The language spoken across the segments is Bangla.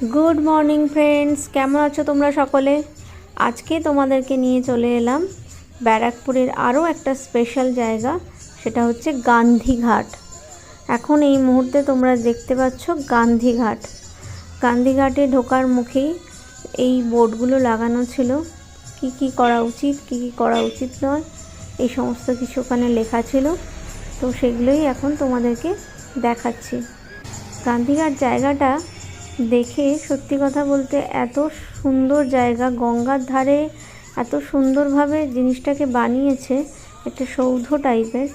গুড মর্নিং ফ্রেন্ডস কেমন আছো তোমরা সকলে? আজকে তোমাদেরকে নিয়ে চলে এলাম ব্যারাকপুরের আরও একটা স্পেশাল জায়গা, সেটা হচ্ছে গান্ধীঘাট। এখন এই মুহূর্তে তোমরা দেখতে পাচ্ছ গান্ধীঘাট। গান্ধীঘাটে ঢোকার মুখেই এই বোর্ডগুলো লাগানো ছিল। কি কি করা উচিত, কি কি করা উচিত নয়, এই সমস্ত কিছু ওখানে লেখা ছিল। তো সেগুলোই এখন তোমাদেরকে দেখাচ্ছি। গান্ধীঘাট জায়গাটা দেখে সত্যি কথা বলতে এত সুন্দর জায়গা, গঙ্গার ধারে এত সুন্দরভাবে জিনিসটাকে বানিয়েছে, একটা সৌধ টাইপের,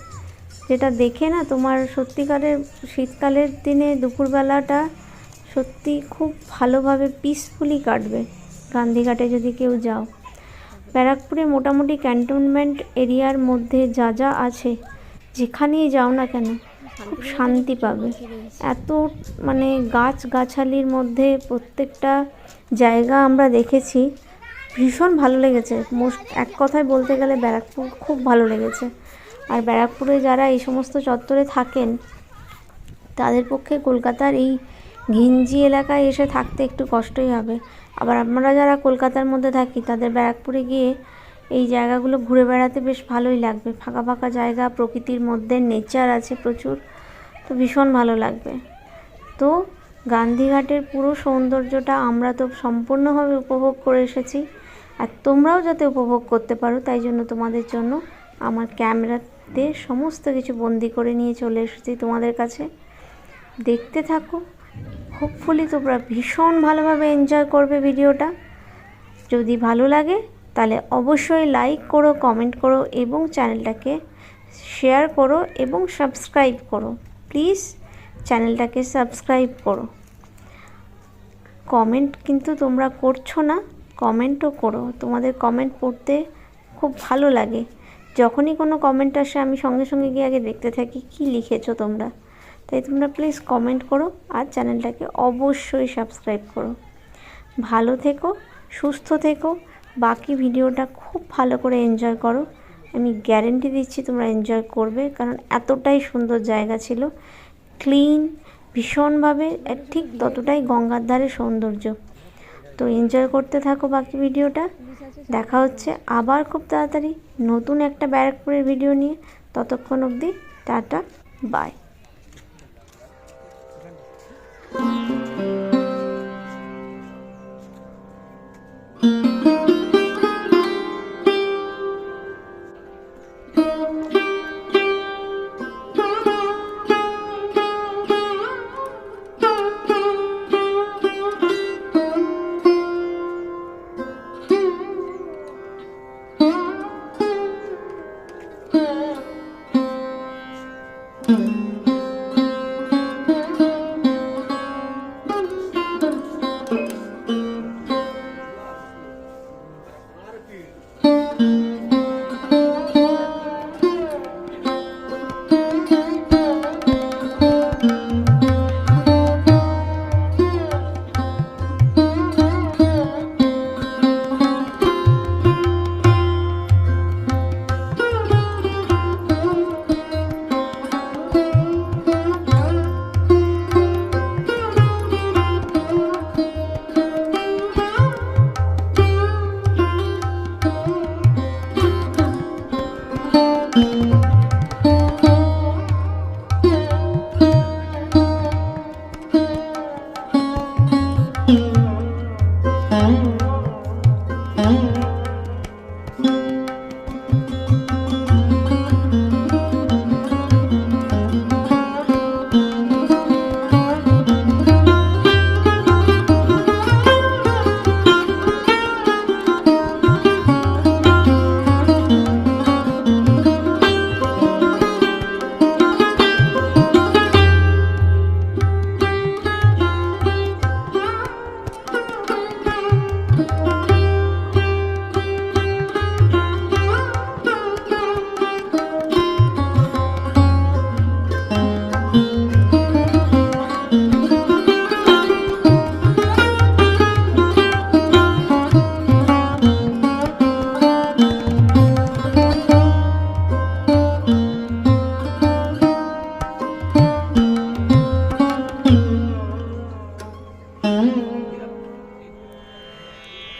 যেটা দেখে না তোমার সত্যিকারের শীতকালের দিনে দুপুরবেলাটা সত্যি খুব ভালোভাবে পিসফুলি কাটবে গান্ধীঘাটে যদি কেউ যাও। ব্যারাকপুরে মোটামুটি ক্যান্টনমেন্ট এরিয়ার মধ্যে যা যা আছে, যেখানেই যাও না কেন খুব শান্তি পাবে। এত মানে গাছ গাছালির মধ্যে প্রত্যেকটা জায়গা আমরা দেখেছি। ভীষণ ভালো লেগেছে। মোস্ট এক কথায় বলতে গেলে ব্যারাকপুর খুব ভালো লেগেছে। আর ব্যারাকপুরে যারা এই সমস্ত চত্বরে থাকেন তাদের পক্ষে কলকাতার এই ঘিঞ্জি এলাকায় এসে থাকতে একটু কষ্টই হবে। আবার আমরা যারা কলকাতার মধ্যে থাকি তাদের ব্যারাকপুরে গিয়ে এই জায়গাগুলো ঘুরে বেড়াতে বেশ ভালোই লাগবে। ফাঁকা ফাঁকা জায়গা প্রকৃতির মধ্যে নেচার আছে প্রচুর। তো ভীষণ ভালো লাগবে। তো গান্ধীঘাটের পুরো সৌন্দর্যটা আমরা তো সম্পূর্ণভাবে উপভোগ করে এসেছি আর তোমরাও যাতে উপভোগ করতে পারো, তাই জন্য তোমাদের জন্য আমার ক্যামেরাতে সমস্ত কিছু বন্দি করে নিয়ে চলে এসেছি তোমাদের কাছে। দেখতে থাকো হোপফুলি তোমরা ভীষণ ভালোভাবে এনজয় করবে ভিডিওটা। যদি ভালো লাগে, তাহলে অবশ্যই লাইক করো কমেন্ট করো এবং চ্যানেলটাকে শেয়ার করো এবং সাবস্ক্রাইব করো। প্লিজ চ্যানেলটাকে সাবস্ক্রাইব করো। কমেন্ট কিন্তু তোমরা করছ না, কমেন্টও করো। তোমাদের কমেন্ট পড়তে খুব ভালো লাগে। যখনই কোনো কমেন্ট আসে, আমি সঙ্গে সঙ্গে গিয়ে আগে দেখতে থাকি কি লিখেছো তোমরা। তাই তোমরা প্লিজ কমেন্ট করো আর চ্যানেলটাকে অবশ্যই সাবস্ক্রাইব করো। ভালো থেকো, সুস্থ থেকো, বাকি ভিডিওটা খুব ভালো করে এনজয় করো। আমি গ্যারেন্টি দিচ্ছি তোমরা এনজয় করবে, কারণ এতটাই সুন্দর জায়গা ছিল। ক্লিন ভীষণভাবে ঠিক ততটাই গঙ্গার ধারে সৌন্দর্য। তো এনজয় করতে থাকো বাকি ভিডিওটা। দেখা হচ্ছে আবার খুব তাড়াতাড়ি নতুন একটা ব্যারাকপুরের ভিডিও নিয়ে। ততক্ষণ অবধি টাটা বাই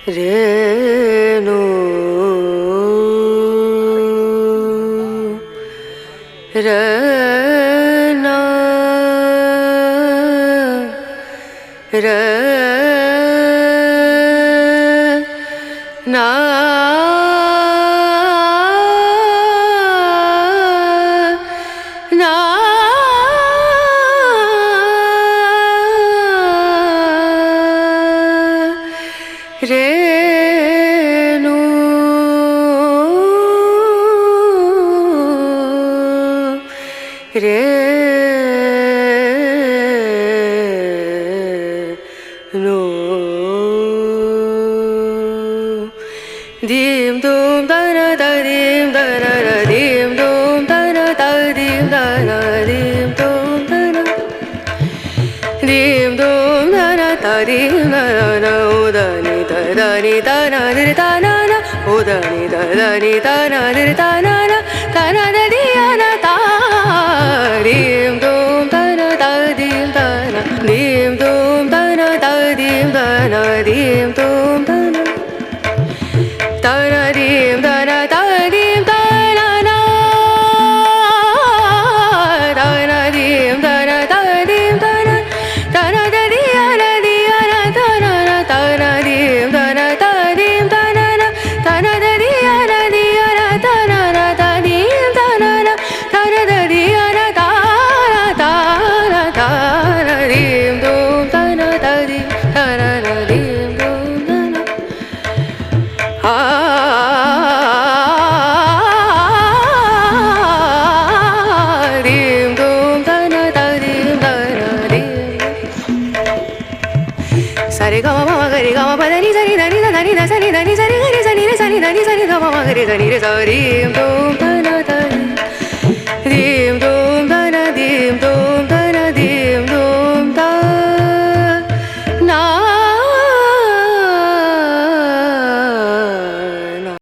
রেণু রনা রনা না। Dim dum da da da dim da da da dim dum da da da dim da da dim dum da da dim dum da da da dim da da da o da ni da da ni da na di da na na o da ni da da ni da na di da na Dum, dum,